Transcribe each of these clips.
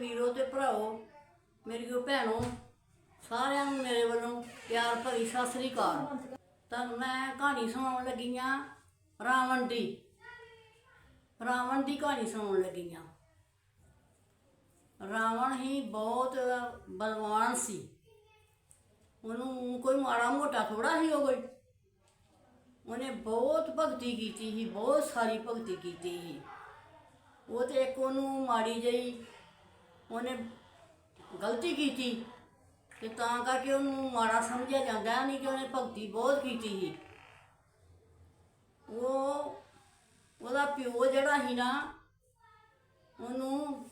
ਵੀਰੋ ਤੇ ਭਰਾਓ ਮੇਰੀਓ ਭੈਣੋ, ਸਾਰਿਆਂ ਨੂੰ ਮੇਰੇ ਵੱਲੋਂ ਪਿਆਰ ਭਰੀ ਸਤਿ ਸ੍ਰੀ ਅਕਾਲ। ਤਾਂ ਮੈਂ ਕਹਾਣੀ ਸੁਣਾਉਣ ਲੱਗੀ ਆਂ, ਰਾਵਣ ਦੀ। ਰਾਵਣ ਦੀ ਕਹਾਣੀ ਸੁਣਾਉਣ ਲੱਗੀ ਆਂ। ਰਾਵਣ ਹੀ ਬਹੁਤ ਬਲਵਾਨ ਸੀ। ਉਹਨੂੰ ਕੋਈ ਮਾੜਾ ਮੋਟਾ ਥੋੜਾ ਹੀ ਹੋ ਗਈ ਉਹਨੇ ਬਹੁਤ ਭਗਤੀ ਕੀਤੀ ਸੀ, ਬਹੁਤ ਸਾਰੀ ਭਗਤੀ ਕੀਤੀ ਸੀ। ਉਹ ਤੇ ਇੱਕ ਉਹਨੂੰ ਮਾੜੀ ਜਿਹੀ ਉਹਨੇ ਗਲਤੀ ਕੀਤੀ ਤੇ ਤਾਂ ਕਰਕੇ ਉਹਨੂੰ ਮਾੜਾ ਸਮਝਿਆ ਜਾਂਦਾ ਨਹੀਂ ਕਿ ਉਹਨੇ ਭਗਤੀ ਬਹੁਤ ਕੀਤੀ ਸੀ। ਉਹ ਉਹਦਾ ਪਿਓ ਜਿਹੜਾ ਸੀ ਨਾ, ਉਹਨੂੰ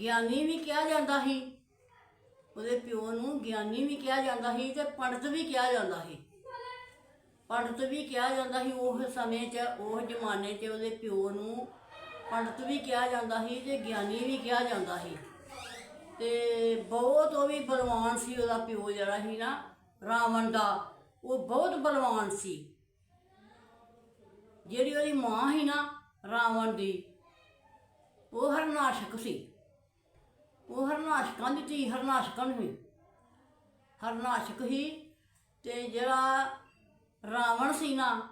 ਗਿਆਨੀ ਵੀ ਕਿਹਾ ਜਾਂਦਾ ਸੀ। ਉਹਦੇ ਪਿਓ ਨੂੰ ਗਿਆਨੀ ਵੀ ਕਿਹਾ ਜਾਂਦਾ ਸੀ ਤੇ ਪੰਡਤ ਵੀ ਕਿਹਾ ਜਾਂਦਾ ਸੀ। ਪੰਡਤ ਵੀ ਕਿਹਾ ਜਾਂਦਾ ਸੀ ਉਹ ਸਮੇਂ 'ਚ ਉਹ ਜ਼ਮਾਨੇ 'ਚ ਉਹਦੇ ਪਿਓ ਨੂੰ ਪੰਡਤ ਵੀ ਕਿਹਾ ਜਾਂਦਾ ਸੀ ਤੇ ਗਿਆਨੀ ਵੀ ਕਿਹਾ ਜਾਂਦਾ ਸੀ। ਤੇ ਬਹੁਤ ਉਹ ਵੀ ਬਲਵਾਨ ਸੀ ਉਹਦਾ ਪਿਓ ਜਿਹੜਾ ਸੀ ਨਾ, ਰਾਵਣ ਦਾ, ਉਹ ਬਹੁਤ ਬਲਵਾਨ ਸੀ। ਜਿਹੜੀ ਉਹਦੀ ਮਾਂ ਸੀ ਨਾ, ਰਾਵਣ ਦੀ, ਉਹ ਹਰਨਾਸ਼ਕ ਸੀ। ਉਹ ਹਰਨਾਸ਼ਕਾਂ ਦੀ ਧੀ ਹਰਨਾਸ਼ਕਨ ਸੀ ਹਰਨਾਸ਼ਕ ਹੀ ਤੇ ਜਿਹੜਾ ਰਾਵਣ ਸੀ ਨਾ,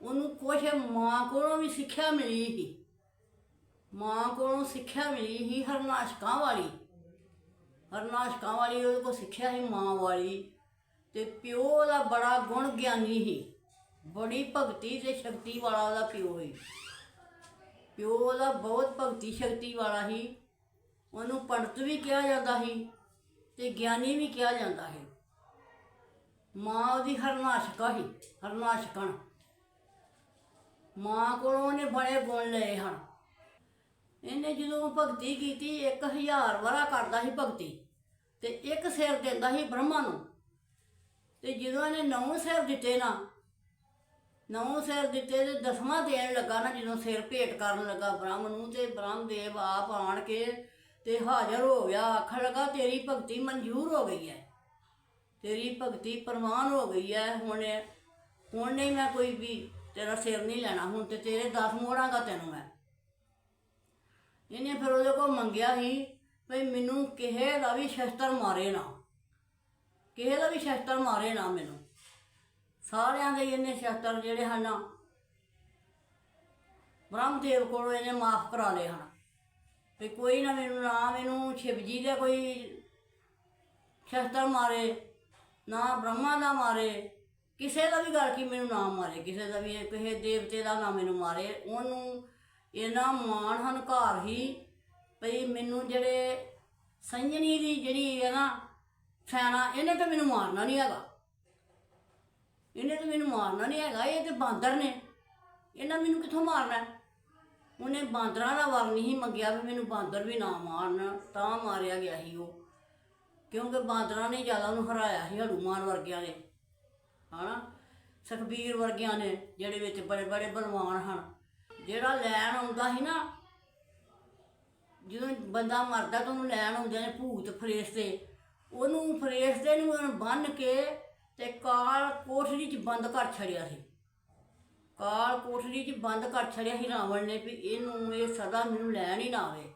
ਉਹਨੂੰ ਕੁਛ ਮਾਂ ਕੋਲੋਂ ਵੀ ਸਿੱਖਿਆ ਮਿਲੀ ਸੀ। ਮਾਂ ਕੋਲੋਂ ਸਿੱਖਿਆ ਮਿਲੀ ਸੀ ਹਰਨਾਸ਼ਕਾਂ ਵਾਲੀ। ਹਰਨਾਸ਼ਕਾਂ ਵਾਲੀ ਉਹਦੇ ਕੋਲ ਸਿੱਖਿਆ ਸੀ ਮਾਂ ਵਾਲੀ ਤੇ ਪਿਓ ਦਾ ਬੜਾ ਗੁਣ ਗਿਆਨੀ ਸੀ। ਬੜੀ ਭਗਤੀ ਤੇ ਸ਼ਕਤੀ ਵਾਲਾ ਉਹਦਾ ਪਿਓ ਸੀ। ਪਿਓ ਦਾ ਬਹੁਤ ਭਗਤੀ ਸ਼ਕਤੀ ਵਾਲਾ ਸੀ। ਉਹਨੂੰ ਪੰਡਤ ਵੀ ਕਿਹਾ ਜਾਂਦਾ ਸੀ ਤੇ ਗਿਆਨੀ ਵੀ ਕਿਹਾ ਜਾਂਦਾ ਸੀ। ਮਾਂ ਉਹਦੀ ਹਰਨਾਸ਼ਕਾ ਸੀ, ਹਰਨਾਸ਼ਕਣ। ਮਾਂ ਕੋਲੋਂ ਉਹਨੇ ਬੜੇ ਗੁਣ ਲਏ ਹਨ। ਇਹਨੇ ਜਦੋਂ ਭਗਤੀ ਕੀਤੀ 1000 ਵਾਰਾ ਕਰਦਾ ਸੀ ਭਗਤੀ ਤੇ ਇੱਕ ਸਿਰ ਦਿੰਦਾ ਸੀ ਬ੍ਰਹਮਾ ਨੂੰ। ਤੇ ਜਦੋਂ ਇਹਨੇ ਨੌ ਸਿਰ ਦਿੱਤੇ ਨਾ, ਨੌ ਸਿਰ ਦਿੱਤੇ ਤੇ ਦਸਵਾਂ ਦੇਣ ਲੱਗਾ ਨਾ, ਜਦੋਂ ਸਿਰ ਭੇਟ ਕਰਨ ਲੱਗਾ ਬ੍ਰਹਮ ਨੂੰ ਤੇ ਬ੍ਰਹਮਦੇਵ ਆਪ ਆਣ ਕੇ ਤੇ ਹਾਜ਼ਰ ਹੋ ਗਿਆ, ਆਖਣ ਲੱਗਾ, ਤੇਰੀ ਭਗਤੀ ਮਨਜ਼ੂਰ ਹੋ ਗਈ ਹੈ। ਤੇਰੀ ਭਗਤੀ ਪ੍ਰਮਾਨ ਹੋ ਗਈ ਹੈ। ਹੁਣ ਹੁਣ ਨਹੀਂ ਮੈਂ ਕੋਈ ਵੀ ਤੇਰਾ ਸਿਰ ਨਹੀਂ ਲੈਣਾ। ਹੁਣ ਤੇ ਤੇਰੇ 10 ਮੋੜਾਂਗਾ ਤੈਨੂੰ ਮੈਂ। ਇਹਨੇ ਫਿਰ ਉਹਦੇ ਕੋਲ ਮੰਗਿਆ ਸੀ ਵੀ ਮੈਨੂੰ ਕਿਸੇ ਦਾ ਵੀ ਸ਼ਸਤਰ ਮਾਰੇ ਨਾ। ਕਿਸੇ ਦਾ ਵੀ ਸ਼ਸਤਰ ਮਾਰੇ ਨਾ ਮੈਨੂੰ। ਸਾਰਿਆਂ ਦੇ ਇਹਨੇ ਸ਼ਸਤਰ ਜਿਹੜੇ ਹਨ ਬ੍ਰਹਮਦੇਵ ਕੋਲੋਂ ਇਹਨੇ ਮਾਫ ਕਰਾ ਲਏ ਹਨ। ਵੀ ਕੋਈ ਨਾ ਮੈਨੂੰ ਨਾ ਮੈਨੂੰ ਸ਼ਿਵਜੀ ਦੇ ਕੋਈ ਸ਼ਸਤਰ ਮਾਰੇ, ਨਾ ਬ੍ਰਹਮਾ ਦਾ ਮਾਰੇ, ਕਿਸੇ ਦਾ ਵੀ ਗੱਲ ਕੀ ਮੈਨੂੰ ਨਾ ਮਾਰੇ, ਕਿਸੇ ਦਾ ਵੀ ਕਿਸੇ ਦੇਵਤੇ ਦਾ ਨਾ ਮੈਨੂੰ ਮਾਰੇ। ਉਹਨੂੰ ਇਹਨਾਂ ਮਾਣ ਹੰਕਾਰ ਹੀ ਭਈ ਮੈਨੂੰ ਜਿਹੜੇ ਸੰਜਣੀ ਦੀ ਜਿਹੜੀ ਹੈ ਨਾ ਸੈਨਾ ਇਹਨੇ ਤਾਂ ਮੈਨੂੰ ਮਾਰਨਾ ਨਹੀਂ ਹੈਗਾ। ਇਹਨੇ ਤਾਂ ਮੈਨੂੰ ਮਾਰਨਾ ਨਹੀਂ ਹੈਗਾ, ਇਹ ਤੇ ਬਾਂਦਰ ਨੇ। ਇਹਨਾਂ ਮੈਨੂੰ ਕਿੱਥੋਂ ਮਾਰਨਾ? ਉਹਨੇ ਬਾਂਦਰਾਂ ਦਾ ਵਰ ਨਹੀਂ ਮੰਗਿਆ ਵੀ ਮੈਨੂੰ ਬਾਂਦਰ ਵੀ ਨਾ ਮਾਰਨ, ਤਾਂ ਮਾਰਿਆ ਗਿਆ ਸੀ ਉਹ। ਕਿਉਂਕਿ ਬਾਂਦਰਾਂ ਨੇ ਜ਼ਿਆਦਾ ਉਹਨੂੰ ਹਰਾਇਆ ਸੀ, ਹਨੂਮਾਨ ਵਰਗਿਆਂ ਨੇ। ਹਨਾ? ਸੁਖਬੀਰ ਵਰਗਿਆਂ ਨੇ, ਜਿਹੜੇ ਵਿੱਚ ਬੜੇ ਬੜੇ ਬਲਵਾਨ ਹਨ। ਜਿਹੜਾ ਲੈਣ ਆਉਂਦਾ ਸੀ ਨਾ ਜਦੋਂ ਬੰਦਾ ਮਰਦਾ ਤਾਂ ਉਹਨੂੰ ਲੈਣ ਆਉਂਦੇ ਨੇ ਭੂਤ ਫਰੇਸ਼ਤੇ ਉਹਨੂੰ ਫਰੇਸ਼ਤੇ ਨੂੰ ਬੰਨ ਕੇ ਤੇ ਕਾਲ ਕੋਠੜੀ 'ਚ ਬੰਦ ਕਰ ਛੜਿਆ ਸੀ। ਕਾਲ ਕੋਠੜੀ 'ਚ ਬੰਦ ਕਰ ਛੜਿਆ ਸੀ ਰਾਵਣ ਨੇ ਵੀ ਇਹਨੂੰ ਇਹ ਸਦਾ ਮੈਨੂੰ ਲੈਣ ਹੀ ਨਾ ਆਵੇ।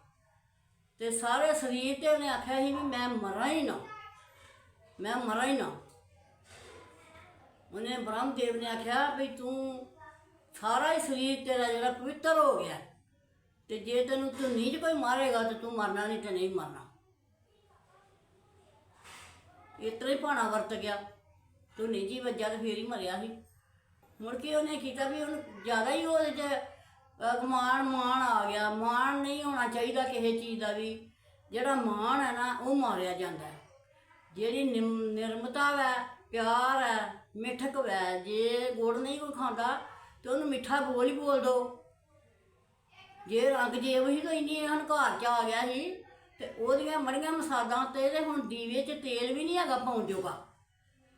ਤੇ ਸਾਰੇ ਸਰੀਰ ਤੇ ਉਹਨੇ ਆਖਿਆ ਸੀ ਵੀ ਮੈਂ ਮਰਾਂ ਹੀ ਨਾ, ਮੈਂ ਮਰਾਂ ਹੀ ਨਾ। ਉਹਨੇ ਬ੍ਰਹਮਦੇਵ ਨੇ ਆਖਿਆ ਵੀ ਤੂੰ ਸਾਰਾ ਹੀ ਸਰੀਰ ਤੇਰਾ ਜਿਹੜਾ ਪਵਿੱਤਰ ਹੋ ਗਿਆ। ਤੇ ਜੇ ਤੈਨੂੰ ਤੂੰ ਨੀਚ ਕੋਈ ਮਾਰੇਗਾ ਤੇ ਤੂੰ ਮਰਨਾ ਨਹੀਂ ਤੇ ਨਹੀਂ ਮਰਨਾ। ਇਤਨਾ ਹੀ ਭਾਣਾ ਵਰਤ ਗਿਆ। ਤੂੰ ਨਿੱਜੀ ਵੱਜਿਆ ਤੇ ਫੇਰ ਹੀ ਮਰਿਆ ਸੀ। ਮੁੜ ਕੇ ਉਹਨੇ ਕੀਤਾ ਵੀ ਉਹਨੂੰ ਜ਼ਿਆਦਾ ਹੀ ਉਹਦੇ ਚ ਅਹ, ਮਾਣ ਆ ਗਿਆ। ਮਾਣ ਨਹੀਂ ਹੋਣਾ ਚਾਹੀਦਾ ਕਿਸੇ ਚੀਜ਼ ਦਾ ਵੀ। ਜਿਹੜਾ ਮਾਣ ਹੈ ਨਾ ਉਹ ਮਾਰਿਆ ਜਾਂਦਾ ਹੈ। ਜਿਹੜੀ ਨਿਮ- ਨਿਰਮਤਾ ਵੈ ਪਿਆਰ ਹੈ ਮਿੱਠਕ ਵੈ ਜੇ ਗੁੜ ਨਹੀਂ ਕੋਈ ਖਾਂਦਾ ਤੇ ਉਹਨੂੰ ਮਿੱਠਾ ਬੋਲ ਹੀ ਬੋਲ ਦੋ। ਜੇ ਰੰਗ ਜੇਬ ਹੀ ਤਾਂ ਇੰਨੀ ਹੰਕਾਰ ਚ ਆ ਗਿਆ ਸੀ, ਤੇ ਉਹਦੀਆਂ ਮੜੀਆਂ ਮਸਾਦਾਂ ਤੇ ਤੇ ਹੁਣ ਦੀਵੇ 'ਚ ਤੇਲ ਵੀ ਨਹੀਂ ਹੈਗਾ ਪਾਉਣ ਜੋਗਾ।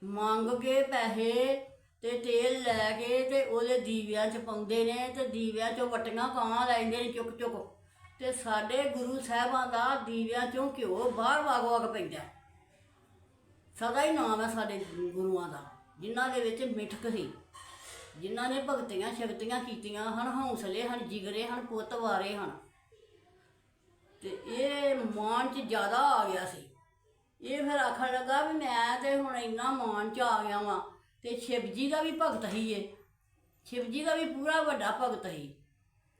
ਮੰਗ ਕੇ ਪੈਸੇ ਤੇ ਤੇਲ ਲੈ ਕੇ ਤੇ ਉਹਦੇ ਦੀਵਿਆਂ 'ਚ ਪਾਉਂਦੇ ਨੇ ਤੇ ਦੀਵਿਆਂ 'ਚੋਂ ਵਟੀਆਂ ਕਾਂ ਲੈਂਦੇ ਨੇ ਚੁੱਕ ਚੁੱਕ। ਤੇ ਸਾਡੇ ਗੁਰੂ ਸਾਹਿਬਾਂ ਦਾ ਦੀਵਿਆਂ 'ਚੋਂ ਘਿਓ ਬਾਹਰ ਵਾਗ ਵਾਗ ਪੈਂਦਾ। ਸਦਾ ਹੀ ਨਾਮ ਹੈ ਸਾਡੇ ਗੁਰੂਆਂ ਦਾ, ਜਿਨ੍ਹਾਂ ਦੇ ਵਿੱਚ ਮਿਠਕ ਸੀ। ਜਿਨ੍ਹਾਂ ਨੇ ਭਗਤੀਆਂ ਸ਼ਕਤੀਆਂ ਕੀਤੀਆਂ ਹਨ, ਹੌਸਲੇ ਹਨ, ਜਿਗਰੇ ਹਨ ਪੁੱਤ ਵਾਰੇ ਹਨ। ਤੇ ਇਹ ਮਾਨ ਚ ਜ਼ਿਆਦਾ ਆ ਗਿਆ ਸੀ। ਇਹ ਫਿਰ ਆਖਣ ਲੱਗਾ ਵੀ ਮੈਂ ਤੇ ਹੁਣ ਇੰਨਾ ਮਾਨ ਚ ਆ ਗਿਆ ਵਾਂ ਤੇ ਸ਼ਿਵਜੀ ਦਾ ਵੀ ਭਗਤ ਹੀ ਏ। ਸ਼ਿਵਜੀ ਦਾ ਵੀ ਪੂਰਾ ਵੱਡਾ ਭਗਤ ਸੀ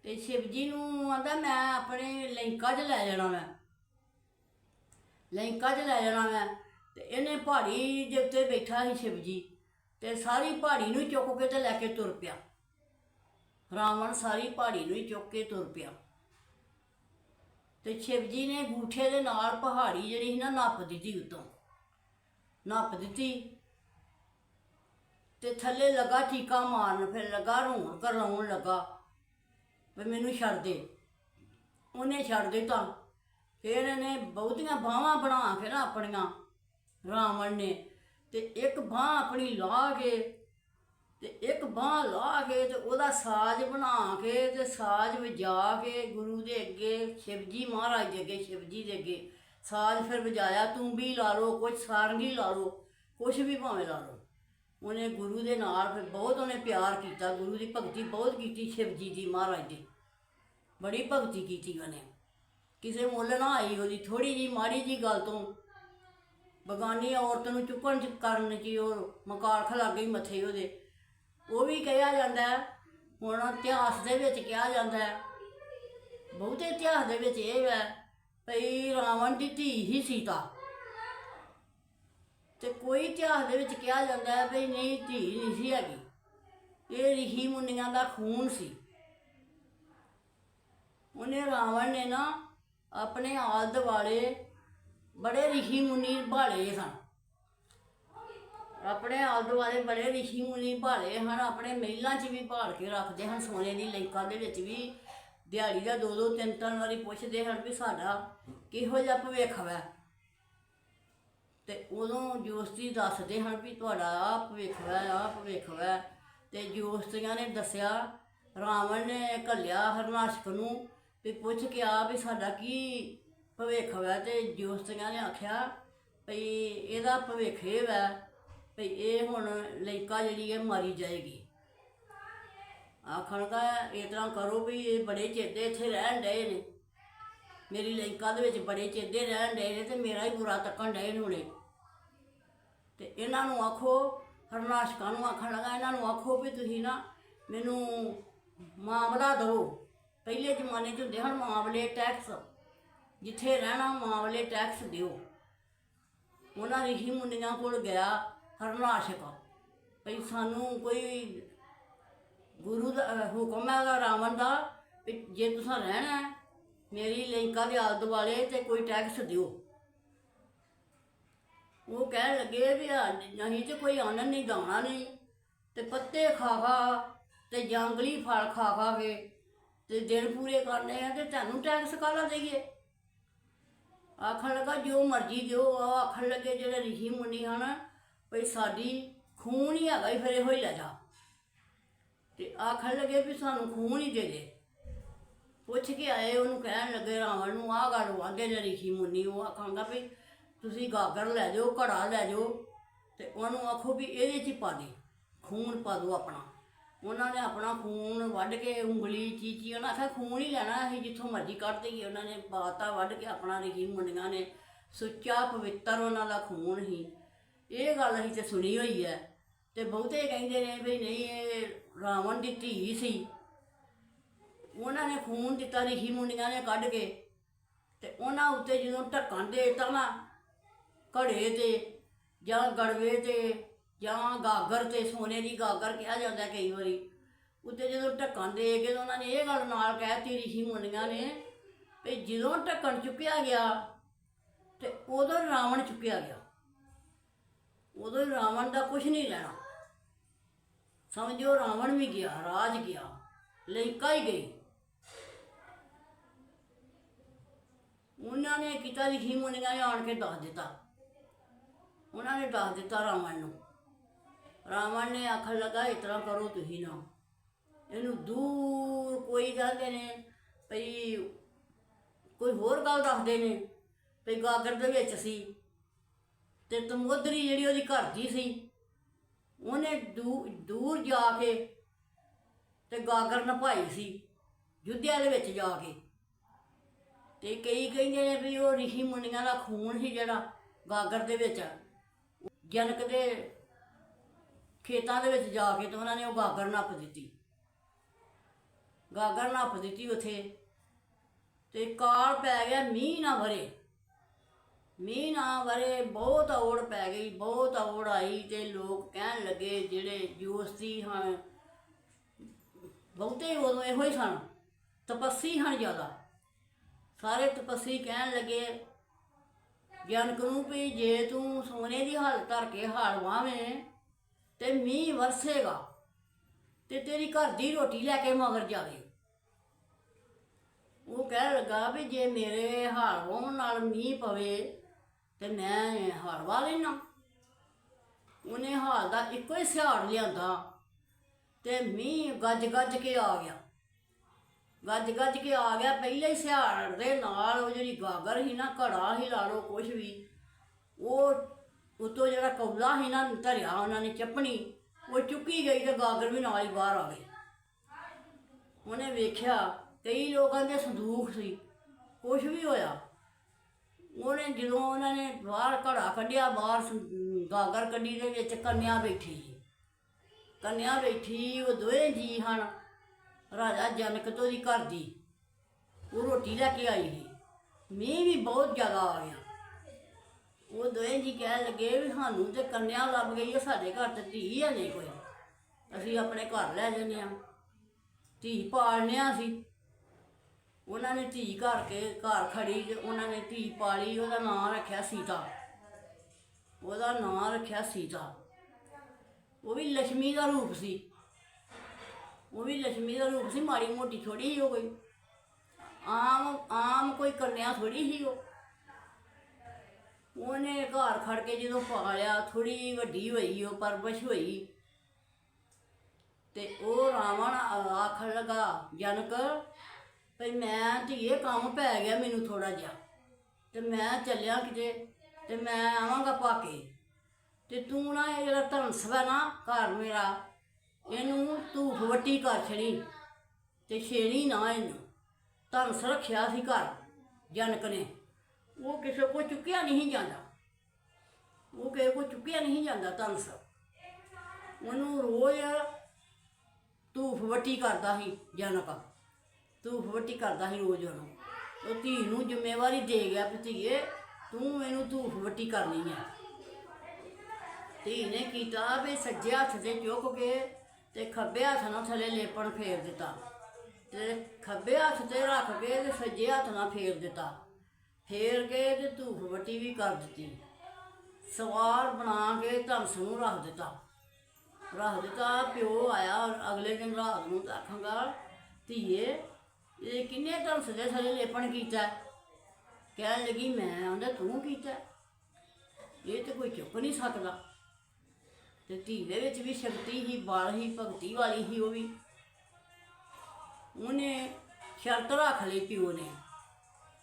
ਤੇ ਸ਼ਿਵਜੀ ਨੂੰ ਆਂਦਾ ਮੈਂ ਆਪਣੇ ਲੰਕਾ 'ਚ ਲੈ ਜਾਣਾ ਮੈਂ। ਲੰਕਾ 'ਚ ਲੈ ਜਾਣਾ ਮੈਂ ਤੇ ਇਹਨੇ ਪਹਾੜੀ ਦੇ ਉੱਤੇ ਬੈਠਾ ਸੀ ਸ਼ਿਵਜੀ। ਤੇ ਸਾਰੀ ਪਹਾੜੀ ਨੂੰ ਹੀ ਚੁੱਕ ਕੇ ਤੇ ਲੈ ਕੇ ਤੁਰ ਪਿਆ। ਰਾਵਣ ਸਾਰੀ ਪਹਾੜੀ ਨੂੰ ਹੀ ਚੁੱਕ ਕੇ ਤੁਰ ਪਿਆ। ਤੇ ਸ਼ਿਵਜੀ ਨੇ ਗੂਠੇ ਦੇ ਨਾਲ ਪਹਾੜੀ ਜਿਹੜੀ ਸੀ ਨਾ, ਨੱਪ ਦਿੱਤੀ ਉਤੋਂ। ਨੱਪ ਦਿੱਤੀ ਤੇ ਥੱਲੇ ਲੱਗਾ ਚੀਕਾ ਮਾਰਨ, ਫਿਰ ਲੱਗਾ ਰੋਣ ਕਰਾਉਣ ਲੱਗਾ। ਵੀ ਮੈਨੂੰ ਛੱਡ ਦੇ। ਉਹਨੇ ਛੱਡ ਦਿੱਤਾ। ਫਿਰ ਇਹਨੇ ਬਹੁਤੀਆਂ ਬਾਹਾਂ ਬਣਾ ਕੇ ਨਾ ਆਪਣੀਆਂ, ਰਾਵਣ ਨੇ ਤੇ ਇੱਕ ਬਾਹ ਆਪਣੀ ਲਾ ਕੇ, ਤੇ ਇੱਕ ਬਾਹ ਲਾ ਕੇ ਤੇ ਉਹਦਾ ਸਾਜ਼ ਬਣਾ ਕੇ ਤੇ ਸਾਜ਼ ਵਜਾ ਕੇ ਗੁਰੂ ਦੇ ਅੱਗੇ, ਸ਼ਿਵਜੀ ਮਹਾਰਾਜ ਦੇ ਅੱਗੇ, ਸ਼ਿਵਜੀ ਦੇ ਅੱਗੇ ਸਾਜ਼ ਫਿਰ ਵਜਾਇਆ, ਤੂੰ ਵੀ ਲਾ ਲਓ ਕੁਝ ਸਾਰੰਗੀ ਲਾ ਲਓ ਕੁਝ ਵੀ ਭਾਵੇਂ ਲਾ ਲਓ। ਉਹਨੇ ਗੁਰੂ ਦੇ ਨਾਲ ਫਿਰ ਬਹੁਤ ਉਹਨੇ ਪਿਆਰ ਕੀਤਾ, ਗੁਰੂ ਦੀ ਭਗਤੀ ਬਹੁਤ ਕੀਤੀ ਸ਼ਿਵਜੀ ਦੀ, ਮਹਾਰਾਜ ਦੀ। ਬੜੀ ਭਗਤੀ ਕੀਤੀ ਉਹਨੇ। ਕਿਸੇ ਮੁੱਲ ਨਾ ਆਈ ਉਹਦੀ ਥੋੜੀ ਜੀ ਮਾੜੀ ਜੀ ਗੱਲ ਤੋਂ ਬਗਾਨੀ ਔਰਤ ਨੂੰ ਚੁੱਕਣ ਚ ਕਰਨ ਚ ਉਹ ਮਕਾਲਖ ਲੱਗ ਗਈ ਮੱਥੇ ਉਹਦੇ। ਉਹ ਵੀ ਕਿਹਾ ਜਾਂਦਾ ਹੈ, ਹੁਣ ਇਤਿਹਾਸ ਦੇ ਵਿੱਚ ਕਿਹਾ ਜਾਂਦਾ ਹੈ। ਬਹੁਤੇ ਇਤਿਹਾਸ ਦੇ ਵਿੱਚ ਇਹ ਹੈ ਭਈ ਰਾਵਣ ਦੀ ਧੀ ਹੀ ਸੀਤਾ। ਤੇ ਕੋਈ ਇਤਿਹਾਸ ਦੇ ਵਿੱਚ ਕਿਹਾ ਜਾਂਦਾ ਹੈ ਭਈ ਨਹੀਂ, ਧੀ ਨਹੀਂ ਸੀ ਹੈਗੀ। ਇਹ ਰਿਸ਼ੀ ਮੁਨੀਆਂ ਦਾ ਖੂਨ ਸੀ। ਉਹਨੇ ਰਾਵਣ ਨੇ ਨਾ ਆਪਣੇ ਆਲ ਦੁਆਲੇ ਬੜੇ ਰਿਸ਼ੀ ਮੁਨੀ ਭਾਲੇ ਸਨ। ਆਪਣੇ ਆਲੇ ਦੁਆਲੇ ਬੜੇ ਰਿਸ਼ੀ ਮੁਨੀ ਭਾਲੇ ਹਨ। ਆਪਣੇ ਮਹਿਲਾਂ 'ਚ ਵੀ ਭਾਲ ਕੇ ਰੱਖਦੇ ਹਨ। ਸੋਨੇ ਦੀ ਲੈਂਕਾਂ ਦੇ ਵਿੱਚ ਵੀ ਦਿਹਾੜੀ ਦਾ ਦੋ ਦੋ ਤਿੰਨ ਤਿੰਨ ਵਾਰੀ ਪੁੱਛਦੇ ਹਨ ਵੀ ਸਾਡਾ ਕਿਹੋ ਜਿਹਾ ਭਵਿੱਖ ਹੈ ਤੇ ਉਦੋਂ ਜੋਸਤੀ ਦੱਸਦੇ ਹਨ ਵੀ ਤੁਹਾਡਾ ਆ ਭਵਿੱਖ ਹੈ ਆ ਭਵਿੱਖ ਹੈ ਤੇ ਜੋਸਤੀਆਂ ਨੇ ਦੱਸਿਆ, ਰਾਵਣ ਨੇ ਘੱਲਿਆ ਹਰਨਾਸ਼ਕ ਨੂੰ ਵੀ ਪੁੱਛ ਕੇ ਆ ਵੀ ਸਾਡਾ ਕੀ ਭਵਿੱਖ ਹੈ ਤੇ ਜੋਸਤੀਆਂ ਨੇ ਆਖਿਆ ਵੀ ਇਹਦਾ ਭਵਿੱਖ ਇਹ ਵੈ ਵੀ ਇਹ ਹੁਣ ਲੰਕਾ ਜਿਹੜੀ ਹੈ ਮਾਰੀ ਜਾਏਗੀ। ਆਖਣ ਦਾ ਇਸ ਤਰ੍ਹਾਂ ਕਰੋ ਵੀ ਇਹ ਬੜੇ ਚੇਤੇ ਇੱਥੇ ਰਹਿਣ ਡਏ ਨੇ। ਮੇਰੀ ਲੰਕਾ ਦੇ ਵਿੱਚ ਬੜੇ ਚੇਤੇ ਰਹਿਣ ਡਏ ਨੇ ਤੇ ਮੇਰਾ ਹੀ ਬੁਰਾ ਤੱਕਣ ਡਏ ਨੇ ਹੁਣੇ। ਤੇ ਇਹਨਾਂ ਨੂੰ ਆਖੋ, ਹਰਨਾਸ਼ਕਾਂ ਨੂੰ ਆਖਣ ਲੱਗਾ, ਇਹਨਾਂ ਨੂੰ ਆਖੋ ਵੀ ਤੁਸੀਂ ਨਾ ਮੈਨੂੰ ਮਾਮਲਾ ਦਿਓ ਪਹਿਲੇ ਜ਼ਮਾਨੇ 'ਚ ਹੁੰਦੇ ਹਨ ਮਾਮਲੇ ਟੈਕਸ। ਜਿੱਥੇ ਰਹਿਣਾ ਮਾਮਲੇ ਟੈਕਸ ਦਿਓ। ਉਹਨਾਂ ਰਿਸ਼ੀ ਮੁੰਡਿਆਂ ਕੋਲ ਗਿਆ ਹਰਨਾਸ਼ਕ। ਭਈ ਸਾਨੂੰ ਕੋਈ ਗੁਰੂ ਦਾ ਹੁਕਮ ਹੈ ਉਹਦਾ ਰਾਵਣ ਦਾ ਵੀ ਜੇ ਤੁਸੀਂ ਰਹਿਣਾ ਹੈ, ਮੇਰੀ ਲੰਕਾ ਦੇ ਆਲੇ ਦੁਆਲੇ ਤੇ ਕੋਈ ਟੈਕਸ ਦਿਓ। ਉਹ ਕਹਿਣ ਲੱਗੇ ਵੀ ਆ- ਨਹੀਂ ਤੇ ਕੋਈ ਆਨੰਦ ਨਹੀਂ ਗਾਉਣਾ ਨਹੀਂ। ਤੇ ਪੱਤੇ ਖਾ ਖਾ ਤੇ ਜੰਗਲੀ ਫਲ ਖਾ ਖਾ ਕੇ ਤੇ ਦਿਨ ਪੂਰੇ ਕਰਨੇ ਆ ਤੇ ਤੁਹਾਨੂੰ ਟੈਕਸ ਕਾਲਾ ਦੇਈਏ? ਆਖਣ ਲੱਗਾ, ਜੋ ਮਰਜ਼ੀ ਦਿਓ। ਉਹ ਆਖਣ ਲੱਗੇ ਜਿਹੜੇ ਰਿਸ਼ੀ ਮੁਨੀ ਹਨ, ਭਈ ਸਾਡੀ ਖੂਨ ਹੀ ਹੈਗਾ ਹੀ ਫਿਰ ਇਹੋ ਹੀ ਲੈ ਜਾ। ਤੇ ਆਖਣ ਲੱਗੇ ਵੀ ਸਾਨੂੰ ਖੂਨ ਹੀ ਦੇ ਦੇ। ਪੁੱਛ ਕੇ ਆਏ, ਉਹਨੂੰ ਕਹਿਣ ਲੱਗੇ, ਰਾਵਣ ਨੂੰ ਆਹ ਗੱਲ ਵਾਦੇ ਨੇ ਰਿਸ਼ੀ ਮੁੰਨੀ, ਉਹ ਆਖਾਂਗਾ ਵੀ ਤੁਸੀਂ ਗਾਗਰ ਲੈ ਜਾਓ, ਘੜਾ ਲੈ ਜਾਓ। ਤੇ ਉਹਨੂੰ ਆਖੋ ਵੀ ਇਹਦੇ 'ਚ ਪਾ ਦੇ, ਖੂਨ ਪਾ ਦਿਓ ਆਪਣਾ। ਉਹਨਾਂ ਨੇ ਆਪਣਾ ਖੂਨ ਵੱਢ ਕੇ ਉਂਗਲੀ, ਚੀਚੀ, ਉਹਨਾਂ ਆਖਿਆ ਖੂਨ ਹੀ ਲੈਣਾ, ਅਸੀਂ ਜਿੱਥੋਂ ਮਰਜ਼ੀ ਕੱਢ ਦੇਈਏ। ਉਹਨਾਂ ਨੇ ਪਾਤਾ ਵੱਢ ਕੇ ਆਪਣਾ ਰਿਸ਼ੀ ਮੁੰਡੀਆਂ ਨੇ, ਸੁੱਚਾ, ਪਵਿੱਤਰ ਉਹਨਾਂ ਦਾ ਖੂਨ ਹੀ। ਇਹ ਗੱਲ ਅਸੀਂ ਤੇ ਸੁਣੀ ਹੋਈ ਹੈ। ਤੇ ਬਹੁਤੇ ਕਹਿੰਦੇ ਨੇ ਵੀ ਨਹੀਂ, ਇਹ ਰਾਵਣ ਦੀ ਧੀ ਸੀ। ਉਹਨਾਂ ਨੇ ਖੂਨ ਦਿੱਤਾ ਰਿਸ਼ੀ ਮੁੰਡੀਆਂ ਨੇ ਕੱਢ ਕੇ। ਤੇ ਉਹਨਾਂ ਉੱਤੇ ਜਦੋਂ ਢੱਕਣ ਦੇ ਤਾਂ ਨਾ, ਘੜੇ ਤੇ ਜਾਂ ਗੜਵੇ ਤੇ ਜਾਂ ਗਾਗਰ ਤੇ ਸੋਨੇ ਦੀ ਗਾਗਰ ਕਿਹਾ ਜਾਂਦਾ ਕਈ ਵਾਰੀ। ਉੱਤੇ ਜਦੋਂ ਢੱਕਣ ਦੇ ਕੇ ਉਹਨਾਂ ਨੇ ਇਹ ਗੱਲ ਨਾਲ ਕਹਿਤੀ ਰਿਸ਼ੀ ਮੁੰਡੀਆਂ ਨੇ, ਵੀ ਜਦੋਂ ਢੱਕਣ ਚੁੱਕਿਆ ਗਿਆ ਤੇ ਉਦੋਂ ਰਾਵਣ ਚੁੱਕਿਆ ਗਿਆ। ਉਦੋਂ ਰਾਵਣ ਦਾ ਕੁਝ ਨਹੀਂ ਲੈਣਾ। ਸਮਝੋ ਰਾਵਣ ਵੀ ਗਿਆ, ਰਾਜ ਗਿਆ, ਲੰਕਾ ਹੀ ਗਈ। ਉਹਨਾਂ ਨੇ ਕੀਤਾ, ਰਿਸ਼ੀ ਮੁੰਨੀਆਂ ਨੇ ਆਣ ਕੇ ਦੱਸ ਦਿੱਤਾ। ਉਹਨਾਂ ਨੇ ਦੱਸ ਦਿੱਤਾ ਰਾਵਣ ਨੂੰ। ਰਾਵਣ ਨੇ ਆਖਣ ਲੱਗਾ, ਇਸ ਤਰ੍ਹਾਂ ਕਰੋ ਤੁਸੀਂ ਨਾ। ਇਹਨੂੰ ਦੂਰ ਕੋਈ ਜਾਂਦੇ ਨੇ, ਭਈ ਕੋਈ ਹੋਰ ਗੱਲ ਦੱਸਦੇ ਨੇ, ਭਈ ਗਾਗਰ ਦੇ ਵਿੱਚ ਸੀ ਤੇ ਤਮੋਦਰੀ ਜਿਹੜੀ ਉਹਦੀ ਘਰ ਦੀ ਸੀ, ਉਹਨੇ ਦੂ- ਦੂਰ ਜਾ ਕੇ ਤੇ ਗਾਗਰ ਨਭਾਈ ਸੀ, ਯੁੱਧਿਆ ਦੇ ਵਿੱਚ ਜਾ ਕੇ। ਤੇ ਕਈ ਕਹਿੰਦੇ ਨੇ ਵੀ ਉਹ ਰਿਸ਼ੀ ਮੁਨੀਆਂ ਦਾ ਖੂਨ ਸੀ ਜਿਹੜਾ ਗਾਗਰ ਦੇ ਵਿੱਚ। ਜਨਕ ਦੇ ਖੇਤਾਂ ਦੇ ਵਿੱਚ ਜਾ ਕੇ ਤੇ ਉਹਨਾਂ ਨੇ ਉਹ ਗਾਗਰ ਨੱਪ ਦਿੱਤੀ। ਗਾਗਰ ਨੱਪ ਦਿੱਤੀ ਉਥੇ ਤੇ ਕਾਲ ਪੈ ਗਿਆ, ਮੀਂਹ ਨਾ ਵਰੇ। ਮੀਂਹ ਨਾ ਵਰੇ, ਬਹੁਤ ਔੜ ਪੈ ਗਈ, ਬਹੁਤ ਔੜ ਆਈ ਤੇ ਲੋਕ ਕਹਿਣ ਲੱਗੇ ਜਿਹੜੇ ਜੋਸਤੀ ਹਨ, ਬਹੁਤੇ ਉਦੋਂ ਇਹੋ ਹੀ ਸਨ, ਤਪੱਸੀ ਹਨ ਜ਼ਿਆਦਾ। ਸਾਰੇ ਤਪੱਸੀ ਕਹਿਣ ਲੱਗੇ, ਜਨਕ ਨੂੰ ਵੀ ਜੇ ਤੂੰ ਸੋਨੇ ਦੀ ਹਾਲਤ ਧਰ ਕੇ ਹਾਲ ਵਾਵੇਂ ਤੇ ਮੀਂਹ ਵਰਸੇਗਾ ਤੇ ਤੇਰੀ ਘਰ ਦੀ ਰੋਟੀ ਲੈ ਕੇ ਮਗਰ ਜਾਵੇ। ਉਹ ਕਹਿ ਲੱਗਾ ਵੀ ਜੇ ਮੇਰੇ ਹਾਲ ਵਾਹੁਣ ਨਾਲ ਮੀਂਹ ਪਵੇ ਤੇ ਮੈਂ ਹਾਲ ਵਾ ਲੈਣਾ ਉਹਨੇ ਹਾਲ ਦਾ ਇੱਕੋ ਹੀ ਸਿਹਾੜ ਲਿਆਂਦਾ ਤੇ ਮੀਂਹ ਗੱਜ ਗੱਜ ਕੇ ਆ ਗਿਆ। ਗੱਜ ਗੱਜ ਕੇ ਆ ਗਿਆ, ਪਹਿਲੇ ਹੀ ਸਿਹਾੜ ਦੇ ਨਾਲ ਉਹ ਜਿਹੜੀ ਗਾਗਰ ਸੀ ਨਾ, ਘੜਾ ਹੀ ਲਾ ਲਓ ਕੁਛ ਵੀ, ਉਹ ਉਤੋਂ ਜਿਹੜਾ ਕੌਲਾ ਸੀ ਨਾ ਧਰਿਆ, ਉਹਨਾਂ ਨੇ ਚੱਪਣੀ, ਉਹ ਚੁੱਕੀ ਗਈ ਤੇ ਗਾਗਰ ਵੀ ਨਾਲ ਹੀ ਬਾਹਰ ਆ ਗਏ। ਉਹਨੇ ਵੇਖਿਆ, ਕਈ ਲੋਕਾਂ ਦੇ ਸੰਦੂਖ ਸੀ, ਕੁਛ ਵੀ ਹੋਇਆ। ਉਹਨੇ ਜਦੋਂ ਉਹਨਾਂ ਨੇ ਬਾਹਰ ਘੜਾ ਕੱਢਿਆ, ਬਾਹਰ ਗਾਗਰ ਕੱਢੀ ਦੇ ਵਿੱਚ ਕੰਨਿਆ ਬੈਠੀ ਸੀ। ਕੰਨਿਆ ਬੈਠੀ, ਉਹ ਦੋਵੇਂ ਜੀ ਹਨ, ਰਾਜਾ ਜਨਕ ਤੋਂ ਦੀ ਘਰ ਦੀ। ਉਹ ਰੋਟੀ ਲੈ ਕੇ ਆਈ ਸੀ। ਮੀਂਹ ਵੀ ਬਹੁਤ ਜ਼ਿਆਦਾ ਆ ਗਿਆ। ਦੋਏ ਜੀ ਕਹਿ ਲੱਗੇ ਵੀ ਸਾਨੂੰ ਤੇ ਕੰਨਿਆ ਲੱਭ ਗਈ ਆ, ਸਾਡੇ ਘਰ ਤੇ ਧੀ ਹੈ ਨਹੀਂ ਕੋਈ। ਅਸੀਂ ਆਪਣੇ ਘਰ ਲੈ ਜਾਂਦੇ ਆ। ਧੀ ਪਾਲਨੇ ਆ ਅਸੀਂ। ਉਹਨਾਂ ਨੇ ਧੀ ਘਰ ਕੇ ਘਰ ਖੜੀ ਤੇ ਉਹਨਾਂ ਨੇ ਧੀ ਪਾਲੀ, ਉਹਦਾ ਨਾਮ ਰੱਖਿਆ ਸੀਤਾ। ਉਹਦਾ ਨਾਮ ਰੱਖਿਆ ਸੀਤਾ। ਉਹ ਵੀ ਲక్ష్ਮੀ ਦਾ ਰੂਪ ਸੀ। ਉਹ ਵੀ ਲక్ష్ਮੀ ਦਾ ਰੂਪ ਸੀ, ਮਾੜੀ ਮੋਟੀ ਥੋੜੀ ਹੀ ਹੋ ਗਈ। ਆਮ ਆਮ ਕੋਈ ਕੰਨਿਆ ਥੋੜੀ ਹੀ ਉਹ। ਉਹਨੇ ਘਰ ਖੜ ਕੇ ਜਦੋਂ ਪਾਲਿਆ ਥੋੜੀ ਵੱਡੀ ਹੋਈ, ਉਹ ਪਰਵਿਸ਼ ਹੋਈ। ਤੇ ਉਹ ਰਾਵਣ ਆਖਣ ਲਗਾ, ਜਨਕ, ਭਈ ਮੈਂ ਧੀਏ, ਕੰਮ ਪੈ ਗਿਆ ਮੈਨੂੰ ਥੋੜਾ ਜਿਹਾ। ਤੇ ਮੈਂ ਚੱਲਿਆ ਕਿਤੇ, ਤੇ ਮੈਂ ਆਵਾਂਗਾ ਪਾਕੇ ਤੇ ਤੂੰ ਨਾ ਇਹ ਜਿਹੜਾ ਧਨਸ ਵਾ ਨਾ, ਘਰ ਮੇਰਾ, ਇਹਨੂੰ ਧੂਫ ਵੱਟੀ ਕਰ ਛੜੀ। ਤੇ ਛੇੜੀ ਨਾ ਇਹਨੂੰ। ਧਨਸ ਰੱਖਿਆ ਸੀ ਘਰ, ਜਨਕ ਨੇ। ਉਹ ਕਿਸੇ ਕੋ ਚੁੱਕਿਆ ਨਹੀਂ ਜਾਂਦਾ। ਉਹ ਕਿਸੇ ਕੋ ਚੁੱਕਿਆ ਨਹੀਂ ਜਾਂਦਾ ਧਨਸ ਉਹਨੂੰ ਰੋਜ਼ ਧੂਫ ਵੱਟੀ ਕਰਦਾ ਸੀ ਜਨਕ। ਧੂਫ ਵੱਟੀ ਕਰਦਾ ਸੀ ਰੋਜ਼ ਉਹਨੂੰ। ਉਹ ਧੀ ਨੂੰ ਜ਼ਿੰਮੇਵਾਰੀ ਦੇ ਗਿਆ ਵੀ ਧੀਏ, ਤੂੰ ਮੈਨੂੰ ਧੂਫ ਵੱਟੀ ਕਰਨੀ ਹੈ ਧੀ ਨੇ ਕੀਤਾ ਵੀ ਸੱਜੇ ਹੱਥ ਤੇ ਚੁੱਕ ਕੇ ਤੇ ਖੱਬੇ ਹੱਥ ਨਾਲ ਥੱਲੇ ਲੇਪਣ ਫੇਰ ਦਿੱਤਾ। ਤੇ ਖੱਬੇ ਹੱਥ ਤੇ ਰੱਖ ਕੇ ਤੇ ਸੱਜੇ ਹੱਥ ਨਾਲ ਫੇਰ ਦਿੱਤਾ। ਫੇਰ ਕੇ ਤੇ ਧੂਪ ਵੱਟੀ ਵੀ ਕਰ ਦਿੱਤੀ। ਸਵਾਰ ਬਣਾ ਕੇ ਧਨਸ ਨੂੰ ਰੱਖ ਦਿੱਤਾ। ਰੱਖ ਦਿੱਤਾ, ਪਿਓ ਆਇਆ, ਅਗਲੇ ਦਿਨ ਰਾਤ ਨੂੰ ਤਾਂ ਆਖਾਂਗਾ ਧੀਏ, ਇਹ ਕਿੰਨੇ ਧਨਸ ਦੇ ਥੱਲੇ ਲੇਪਣ ਕੀਤਾ? ਕਹਿਣ ਲੱਗੀ, ਮੈਂ ਆਂਦਾ ਤੂੰ ਕੀਤਾ? ਇਹ ਤੇ ਕੋਈ ਚੁੱਪ ਨਹੀਂ ਸਕਦਾ। ਤੇ ਧੀ ਦੇ ਵਿੱਚ ਵੀ ਸ਼ਕਤੀ ਹੀ, ਬਲ ਹੀ, ਭਗਤੀ ਵਾਲੀ ਹੀ ਉਹ ਵੀ। ਉਹਨੇ ਸ਼ਰਤ ਰੱਖ ਲਈ ਪਿਓ ਨੇ।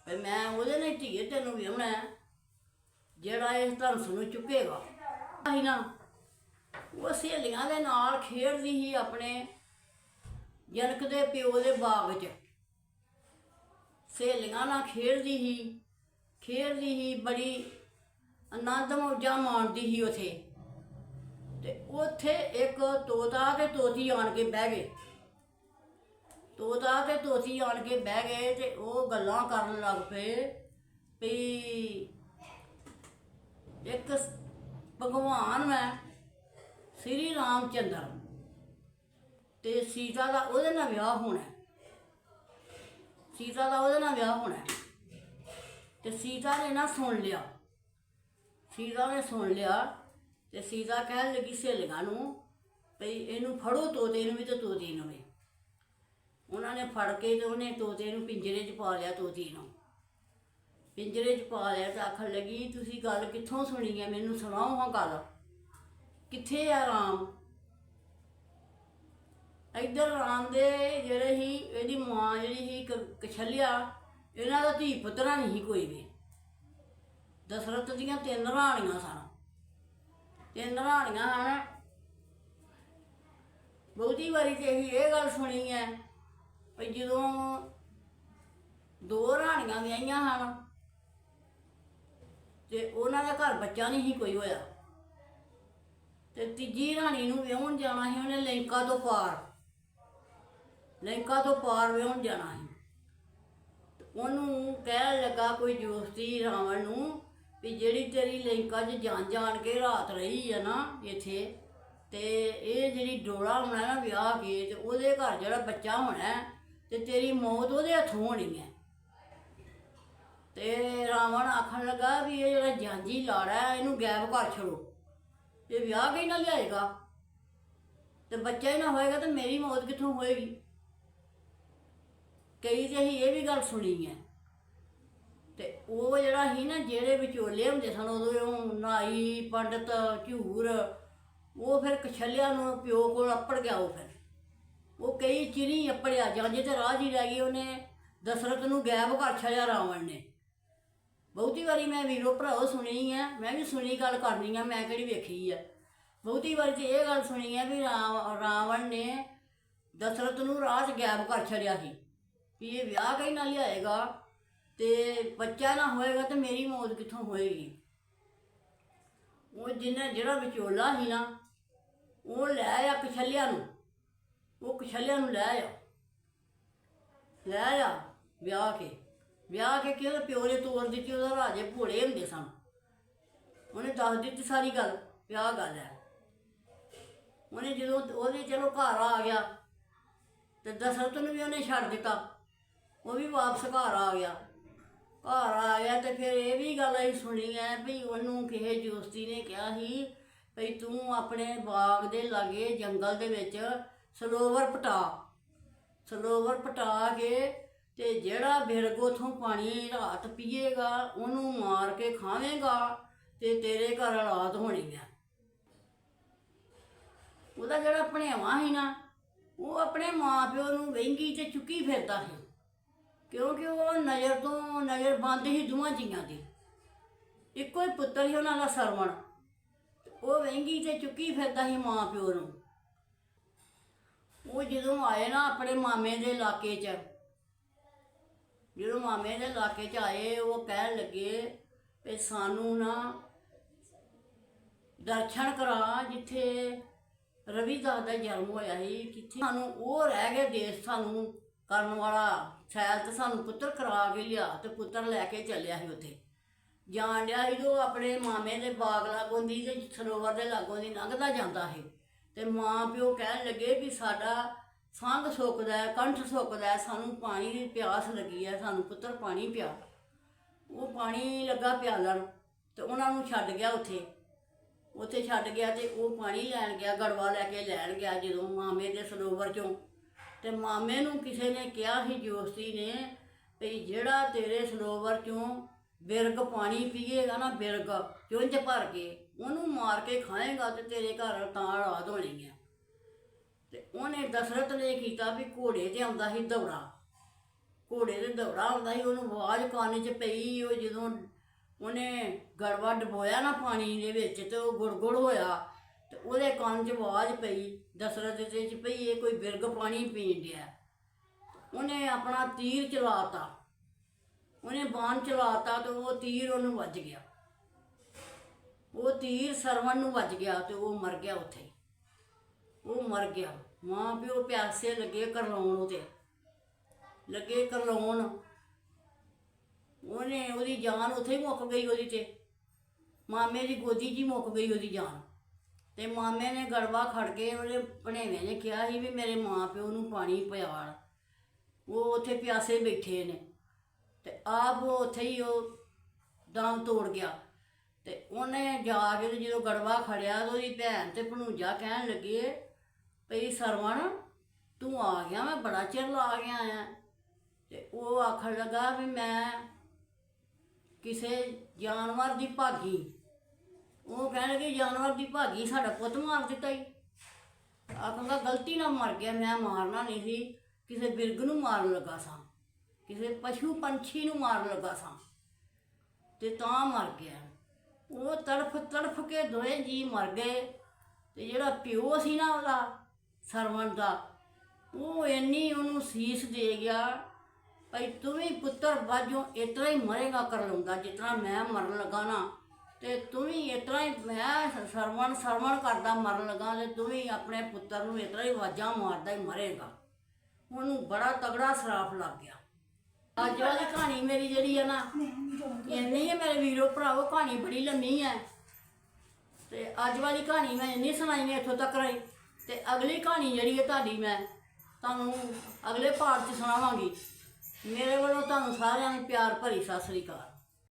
ਵੀ ਮੈਂ ਉਹਦੇ ਨਾਲ ਧੀਏ ਤੈਨੂੰ ਵਿਆਹਣਾ ਹੈ, ਜਿਹੜਾ ਇਸ ਧਨਸ ਨੂੰ ਚੁੱਕੇਗਾ। ਆਹੀ ਨਾ ਉਹ ਸਹੇਲੀਆਂ ਦੇ ਨਾਲ ਖੇਡਦੀ ਸੀ ਆਪਣੇ ਜਨਕ ਦੇ ਪਿਓ ਦੇ ਬਾਗ 'ਚ। ਸਹੇਲੀਆਂ ਨਾਲ ਖੇਡਦੀ ਸੀ ਖੇਡਦੀ ਸੀ ਬੜੀ ਆਨੰਦ ਮੌਜਾਂ ਮਾਣਦੀ ਸੀ ਉਥੇ। ਤੇ ਉਥੇ ਇੱਕ ਤੋਤਾ ਤੇ ਤੋਤੀ ਆਣ ਕੇ ਬਹਿ ਗਏ। ਤੋਤਾ ਤੇ ਤੋਤੀ ਆਣ ਕੇ ਬਹਿ ਗਏ ਤੇ ਉਹ ਗੱਲਾਂ ਕਰਨ ਲੱਗ ਪਏ ਵੀ ਇੱਕ ਭਗਵਾਨ ਮੈਂ ਸ੍ਰੀ ਰਾਮ ਚੰਦਰ ਤੇ ਸੀਤਾ ਦਾ ਉਹਦੇ ਨਾਲ ਵਿਆਹ ਹੋਣਾ ਸੀਤਾ ਦਾ ਉਹਦੇ ਨਾਲ ਵਿਆਹ ਹੋਣਾ ਹੈ। ਤੇ ਸੀਤਾ ਨੇ ਨਾ ਸੁਣ ਲਿਆ। ਸੀਤਾ ਨੇ ਸੁਣ ਲਿਆ ਤੇ ਸੀਤਾ ਕਹਿਣ ਲੱਗੀ ਸਹੇਲੀਆਂ ਨੂੰ ਭਈ ਇਹਨੂੰ ਫੜੋ ਤੋਤੇ ਨੂੰ ਵੀ ਤੇ ਤੋਤੀ ਨੂੰ ਵੀ। ਉਹਨਾਂ ਨੇ ਫੜ ਕੇ ਤੇ ਉਹਨੇ ਤੋਤੇ ਨੂੰ ਪਿੰਜਰੇ 'ਚ ਪਾ ਲਿਆ ਤੋਤੀ ਨੂੰ। ਪਿੰਜਰੇ 'ਚ ਪਾ ਲਿਆ ਤੇ ਆਖਣ ਲੱਗੀ, ਤੁਸੀਂ ਗੱਲ ਕਿੱਥੋਂ ਸੁਣੀ ਹੈ ਮੈਨੂੰ ਸੁਣਾਓ ਹਾਂ ਗੱਲ। ਕਿੱਥੇ ਆ ਰਾਮ? ਇੱਧਰ ਰਾਮ ਦੇ ਜਿਹੜੇ ਹੀ ਇਹਦੀ ਮਾਂ ਜਿਹੜੀ ਸੀ ਕਛਲਿਆ, ਇਹਨਾਂ ਦਾ ਧੀ ਪੁੱਤਰਾ ਨਹੀਂ ਸੀ ਕੋਈ ਵੀ। ਦਸ਼ਰਥ ਦੀਆਂ ਤਿੰਨ ਰਾਣੀਆਂ ਸਨ। ਤਿੰਨ ਰਾਣੀਆਂ ਹਨ। ਬਹੁਤੀ ਵਾਰੀ ਤੇ ਇਹ ਗੱਲ ਸੁਣੀ ਹੈ ਵੀ ਜਦੋਂ ਦੋ ਰਾਣੀਆਂ ਵਿਆਹੀਆਂ ਹਨ ਤੇ ਉਹਨਾਂ ਦਾ ਘਰ ਬੱਚਾ ਨਹੀਂ ਸੀ ਕੋਈ ਹੋਇਆ, ਤੇ ਤੀਜੀ ਰਾਣੀ ਨੂੰ ਵਿਆਹਣ ਜਾਣਾ ਸੀ, ਉਹਨੇ ਲੰਕਾ ਤੋਂ ਪਾਰ ਲੰਕਾ ਤੋਂ ਪਾਰ ਵਿਆਹਣ ਜਾਣਾ ਸੀ। ਉਹਨੂੰ ਕਹਿਣ ਲੱਗਾ ਕੋਈ ਜੋਸਤੀ ਰਾਵਣ ਨੂੰ ਵੀ ਜਿਹੜੀ ਤੇਰੀ ਲੰਕਾ 'ਚ ਜਾਣ ਜਾਣ ਕੇ ਰਾਤ ਰਹੀ ਆ ਨਾ ਇੱਥੇ, ਤੇ ਇਹ ਜਿਹੜੀ ਡੋਲਾ ਹੋਣਾ ਨਾ ਵਿਆਹ ਕੇ, ਤੇ ਉਹਦੇ ਘਰ ਜਿਹੜਾ ਬੱਚਾ ਹੋਣਾ ਤੇ ਤੇਰੀ ਮੌਤ ਉਹਦੇ ਹੱਥੋਂ ਹੋਣੀ ਹੈ। ਤੇ ਰਾਵਣ ਆਖਣ ਲੱਗਾ ਵੀ ਇਹ ਜਿਹੜਾ ਜਾਂਜੀ ਲਾੜਾ ਹੈ, ਇਹਨੂੰ ਗਾਇਬ ਕਰ ਛੜੋ ਇਹ ਵਿਆਹ ਕੇ ਨਾ ਲਿਆਏਗਾ ਤੇ ਬੱਚਾ ਹੀ ਨਾ ਹੋਏਗਾ ਤੇ ਮੇਰੀ ਮੌਤ ਕਿੱਥੋਂ ਹੋਏਗੀ? ਕਈ ਤੇ ਅਸੀਂ ਇਹ ਵੀ ਗੱਲ ਸੁਣੀ ਹੈ ਤੇ ਉਹ ਜਿਹੜਾ ਸੀ ਨਾ, ਜਿਹੜੇ ਵਿਚੋਲੇ ਹੁੰਦੇ ਸਨ ਉਦੋਂ ਉਹ ਨਾਈ, ਪੰਡਤ, ਝੂਰ, ਉਹ ਫਿਰ ਕਛਲਿਆਂ ਨੂੰ ਪਿਓ ਕੋਲ ਅੱਪੜ ਗਿਆ ਉਹ ਫਿਰ। ਉਹ ਕਈ ਚਿਰੀ ਅਪੜਿਆ ਜਾਂ ਜੇ ਤੇ ਰਾਹ ਹੀ ਰਹਿ ਗਈ ਉਹਨੇ, ਦਸ਼ਰਥ ਨੂੰ ਗਾਇਬ ਕਰ ਛੜਿਆ ਰਾਵਣ ਨੇ। ਬਹੁਤੀ ਵਾਰੀ ਮੈਂ ਵੀਰੋ ਭਰਾਓ ਸੁਣੀ ਹੈ ਮੈਂ ਵੀ ਸੁਣੀ ਗੱਲ ਕਰਨੀ ਆ, ਮੈਂ ਕਿਹੜੀ ਵੇਖੀ ਹੈ ਬਹੁਤੀ ਵਾਰੀ ਤੇ ਇਹ ਗੱਲ ਸੁਣੀ ਹੈ ਵੀ ਰਾਵਣ ਨੇ ਦਸ਼ਰਥ ਨੂੰ ਰਾਹ 'ਚ ਗਾਇਬ ਕਰ ਛੜਿਆ ਸੀ, ਵੀ ਇਹ ਵਿਆਹ ਕਈ ਨਾ ਲਿਆਏਗਾ ਤੇ ਬੱਚਾ ਨਾ ਹੋਏਗਾ ਤੇ ਮੇਰੀ ਮੌਤ ਕਿੱਥੋਂ ਹੋਏਗੀ। ਉਹ ਜਿਹਨੇ ਜਿਹੜਾ ਵਿਚੋਲਾ ਸੀ ਨਾ, ਉਹ ਲੈ ਆ ਪਿਛਲਿਆਂ ਨੂੰ। ਉਹ ਕਛਲਿਆਂ ਨੂੰ ਲੈ ਆ। ਲੈ ਆ ਵਿਆਹ ਕੇ। ਵਿਆਹ ਕੇ ਕਿ ਪਿਓ ਨੇ ਤੋੜ ਦਿੱਤੀ, ਉਹਦਾ ਰਾਜੇ ਭੋਲੇ ਹੁੰਦੇ ਸਨ। ਉਹਨੇ ਦੱਸ ਦਿੱਤੀ ਸਾਰੀ ਗੱਲ, ਵਿਆਹ ਗੱਲ ਹੈ। ਉਹਨੇ ਜਦੋਂ ਉਹਦੇ ਚਲੋ ਘਰ ਆ ਗਿਆ, ਤੇ ਦਸ਼ਰਥ ਨੂੰ ਵੀ ਉਹਨੇ ਛੱਡ ਦਿੱਤਾ। ਉਹ ਵੀ ਵਾਪਸ ਘਰ ਆ ਗਿਆ। ਘਰ ਆ ਗਿਆ ਤੇ ਫਿਰ ਇਹ ਵੀ ਗੱਲ ਅਸੀਂ ਸੁਣੀ ਹੈ ਵੀ ਉਹਨੂੰ ਕਿਸੇ ਜੋਸਤੀ ਨੇ ਕਿਹਾ ਸੀ ਭਈ ਤੂੰ ਆਪਣੇ ਬਾਗ ਦੇ ਲਾਗੇ ਜੰਗਲ ਦੇ ਵਿੱਚ ਸਰੋਵਰ ਪਟਾ। ਸਰੋਵਰ ਪਟਾ ਕੇ ਤੇ ਜਿਹੜਾ ਬਿਰਗ ਉਥੋਂ ਪਾਣੀ ਰਾਤ ਪੀਏਗਾ, ਉਹਨੂੰ ਮਾਰ ਕੇ ਖਾਵੇਂਗਾ ਤੇ ਤੇਰੇ ਘਰ ਔਲਾਦ ਹੋਣੀ ਹੈ ਉਹਦਾ ਜਿਹੜਾ ਭਣੇਵਾ ਸੀ ਨਾ, ਉਹ ਆਪਣੇ ਮਾਪਿਓ ਨੂੰ ਵਹਿੰਗੀ ਤੇ ਚੁੱਕੀ ਫਿਰਦਾ ਸੀ। ਕਿਉਂਕਿ ਉਹ ਨਜ਼ਰ ਤੋਂ ਨਜ਼ਰ ਬੰਦ ਹੀ ਦੋਵਾਂ ਜੀਆਂ ਦੀ। ਇੱਕੋ ਹੀ ਪੁੱਤਰ ਸੀ ਉਹਨਾਂ ਦਾ ਸਰਵਣ। ਉਹ ਵਹਿੰਗੀ ਤੇ ਚੁੱਕੀ ਫਿਰਦਾ ਸੀ ਮਾਪਿਓ ਨੂੰ। ਉਹ ਜਦੋਂ ਆਏ ਨਾ ਆਪਣੇ ਮਾਮੇ ਦੇ ਇਲਾਕੇ 'ਚ, ਜਦੋਂ ਮਾਮੇ ਦੇ ਇਲਾਕੇ 'ਚ ਆਏ, ਉਹ ਕਹਿਣ ਲੱਗੇ ਵੀ ਸਾਨੂੰ ਨਾ ਦਰਸ਼ਨ ਕਰਾ ਜਿੱਥੇ ਰਵਿਦਾਸ ਦਾ ਜਨਮ ਹੋਇਆ ਸੀ ਕਿੱਥੇ ਸਾਨੂੰ ਉਹ ਰਹਿ ਗਏ ਦੇਸ਼ ਸਾਨੂੰ ਕਰਨ ਵਾਲਾ, ਸੈਲ ਤੇ ਸਾਨੂੰ ਪੁੱਤਰ ਕਰਾ ਕੇ ਲਿਆ ਤੇ ਪੁੱਤਰ ਲੈ ਕੇ ਚੱਲਿਆ ਸੀ ਉੱਥੇ। ਜਾਣ ਡਿਆ ਸੀ ਉਹ ਆਪਣੇ ਮਾਮੇ ਦੇ ਬਾਗ ਲਾਗੋਂ ਦੀ ਤੇ ਸਰੋਵਰ ਦੇ ਲਾਗੋਂ ਦੀ ਲੰਘਦਾ ਜਾਂਦਾ ਸੀ। ਤੇ ਮਾਂ ਪਿਓ ਕਹਿਣ ਲੱਗੇ ਵੀ ਸਾਡਾ ਸੰਗ ਸੁੱਕਦਾ ਹੈ, ਕੰਠ ਸੁੱਕਦਾ ਹੈ, ਸਾਨੂੰ ਪਾਣੀ ਦੀ ਪਿਆਸ ਲੱਗੀ ਹੈ, ਸਾਨੂੰ ਪੁੱਤਰ ਪਾਣੀ ਪਿਆ। ਉਹ ਪਾਣੀ ਲੱਗਾ ਪਿਆਲਣ ਤੇ ਉਹਨਾਂ ਨੂੰ ਛੱਡ ਗਿਆ ਉੱਥੇ। ਉੱਥੇ ਛੱਡ ਗਿਆ ਤੇ ਉਹ ਪਾਣੀ ਲੈਣ ਗਿਆ, ਗੜਵਾ ਲੈ ਕੇ ਲੈਣ ਗਿਆ ਜਦੋਂ ਮਾਮੇ ਦੇ ਸਰੋਵਰ ਚੋਂ। ਤੇ ਮਾਮੇ ਨੂੰ ਕਿਸੇ ਨੇ ਕਿਹਾ ਸੀ, ਜੋਸਤੀ ਨੇ ਵੀ ਜਿਹੜਾ ਤੇਰੇ ਸਰੋਵਰ ਚੋਂ ਬਿਰਗ ਪਾਣੀ ਪੀਏਗਾ ਨਾ, ਬਿਰਗ, ਚੁੰਝ ਭਰ ਕੇ ਉਹਨੂੰ ਮਾਰ ਕੇ ਖਾਏਗਾ ਤੇ ਤੇਰੇ ਘਰ ਤਾਂ ਔਲਾਦ ਹੋਣੀ ਹੈ। ਤੇ ਉਹਨੇ ਦਸ਼ਰਥ ਨੇ ਕੀਤਾ ਵੀ ਘੋੜੇ ਤੇ ਆਉਂਦਾ ਸੀ ਦੌੜਾ। ਘੋੜੇ ਤੇ ਦੌੜਾ ਆਉਂਦਾ ਸੀ, ਉਹਨੂੰ ਆਵਾਜ਼ ਕੰਨ 'ਚ ਪਈ, ਉਹ ਜਦੋਂ ਉਹਨੇ ਗੜਵਾ ਡਬੋਇਆ ਨਾ ਪਾਣੀ ਦੇ ਵਿੱਚ ਤੇ ਉਹ ਗੁੜਗੁੜ ਹੋਇਆ, ਤੇ ਉਹਦੇ ਕੰਨ 'ਚ ਆਵਾਜ਼ ਪਈ, ਦਸ਼ਰਥ ਦੇ 'ਚ ਪਈ, ਇਹ ਕੋਈ ਬਿਰਗ ਪਾਣੀ ਪੀਣ ਡਿਆ। ਉਹਨੇ ਆਪਣਾ ਤੀਰ ਚਲਾਤਾ ਉਹਨੇ ਬਾਣ ਚਲਾਤਾ ਤੇ ਉਹ ਤੀਰ ਉਹਨੂੰ ਵੱਜ ਗਿਆ। ਉਹ ਤੀਰ ਸਰਵਣ ਨੂੰ ਵੱਜ ਗਿਆ ਤੇ ਉਹ ਮਰ ਗਿਆ ਉੱਥੇ। ਹੀ। ਉਹ ਮਰ ਗਿਆ। ਮਾਂ ਪਿਓ ਪਿਆਸੇ ਲੱਗੇ ਕਰਲਾਉਣ ਉਹਦੇ। ਲੱਗੇ ਕਰਲਾਉਣ। ਉਹਨੇ ਉਹਦੀ ਜਾਨ ਉੱਥੇ ਹੀ ਮੁੱਕ ਗਈ ਉਹਦੀ ਤੇ। ਮਾਮੇ ਦੀ ਗੋਦੀ 'ਚ ਹੀ ਮੁੱਕ ਗਈ ਉਹਦੀ ਜਾਨ। ਤੇ ਮਾਮੇ ਨੇ ਗੜਵਾ ਖੜ ਕੇ ਉਹਦੇ ਭਣੇਵੇਂ ਨੇ ਕਿਹਾ ਸੀ ਵੀ ਮੇਰੇ ਮਾਂ ਪਿਓ ਨੂੰ ਪਾਣੀ ਪਿਆਲ। ਉਹ ਉੱਥੇ ਪਿਆਸੇ ਬੈਠੇ ਨੇ। ਤੇ ਆਪ ਉਹ ਉੱਥੇ ਹੀ ਉਹ ਦਮ ਤੋੜ ਗਿਆ। ਤੇ ਉਹਨੇ ਜਾ ਕੇ ਤੇ ਜਦੋਂ ਗੜਵਾ ਖੜਿਆ ਤੇ ਉਹਦੀ ਭੈਣ ਤੇ ਭਣੂਜਾ ਕਹਿਣ ਲੱਗੇ, ਭਈ ਸਰਵਣ, ਤੂੰ ਆ ਗਿਆ, ਮੈਂ ਬੜਾ ਚਿਰ ਲਾ ਗਿਆ ਆ। ਤੇ ਉਹ ਆਖਣ ਲੱਗਾ ਵੀ ਮੈਂ ਕਿਸੇ ਜਾਨਵਰ ਦੀ ਭਾਗੀ। ਉਹ ਕਹਿਣ ਲੱਗੇ, ਜਾਨਵਰ ਦੀ ਭਾਗੀ ਸਾਡਾ ਪੁੱਤ ਮਾਰ ਦਿੱਤਾ ਹੀ ਆਖਾਂਗਾ ਗਲਤੀ ਨਾਲ ਮਰ ਗਿਆ, ਮੈਂ ਮਾਰਨਾ ਨਹੀਂ ਸੀ। ਕਿਸੇ ਬਿਰਗ ਨੂੰ ਮਾਰਨ ਲੱਗਾ ਸਾਂ। ਕਿਸੇ ਪਸ਼ੂ ਪੰਛੀ ਨੂੰ ਮਾਰਨ ਲੱਗਾ ਸਾਂ। ਤੇ ਤਾਂ ਮਰ ਗਿਆ ਉਹ ਤੜਫ ਤੜਫ ਕੇ ਦੋਏ ਜੀ ਮਰ ਗਏ ਤੇ ਜਿਹੜਾ ਪਿਓ ਸੀ ਨਾ ਉਹਦਾ ਸਰਵਣ ਦਾ ਉਹ ਇੰਨੀ ਉਹਨੂੰ ਸੀਸ ਦੇ ਗਿਆ, ਭਈ ਤੂੰ ਵੀ ਪੁੱਤਰ ਵਾਜੋਂ, ਇਤਨਾ ਹੀ ਮਰੇਗਾ ਕਰ ਲਉਂਦਾ ਜਿਤਨਾ ਮੈਂ ਮਰਨ ਲੱਗਾ ਨਾ। ਤੇ ਤੂੰ ਵੀ ਇਤਨਾ ਹੀ ਮੈਂ ਸਰਵਣ ਸਰਵਣ ਕਰਦਾ ਮਰਨ ਲੱਗਾ ਤੇ ਤੂੰ ਵੀ ਆਪਣੇ ਪੁੱਤਰ ਨੂੰ ਇਤਨਾ ਹੀ ਵਾਜਾਂ ਮਾਰਦਾ ਹੀ ਮਰੇਗਾ। ਉਹਨੂੰ ਬੜਾ ਤਗੜਾ ਸਰਾਪ ਲੱਗ ਗਿਆ। ਅੱਜ ਵਾਲੀ ਕਹਾਣੀ ਮੇਰੀ ਜਿਹੜੀ ਹੈ ਨਾ ਇੰਨੀ ਹੈ ਮੇਰੇ ਵੀਰੋ ਭਰਾਵੋ ਕਹਾਣੀ ਬੜੀ ਲੰਮੀ ਹੈ ਤੇ ਅੱਜ ਵਾਲੀ ਕਹਾਣੀ ਮੈਂ ਇੰਨੀ ਸੁਣਾਈ ਇੱਥੋਂ ਤੱਕ ਰਹੀ ਤੇ ਅਗਲੀ ਕਹਾਣੀ ਜਿਹੜੀ ਹੈ ਤੁਹਾਡੀ ਮੈਂ ਤੁਹਾਨੂੰ ਅਗਲੇ ਪਾਰਟ 'ਚ ਸੁਣਾਵਾਂਗੀ। ਮੇਰੇ ਵੱਲੋਂ ਤੁਹਾਨੂੰ ਸਾਰਿਆਂ ਨੂੰ ਪਿਆਰ ਭਰੀ ਸਤਿ ਸ੍ਰੀ ਅਕਾਲ।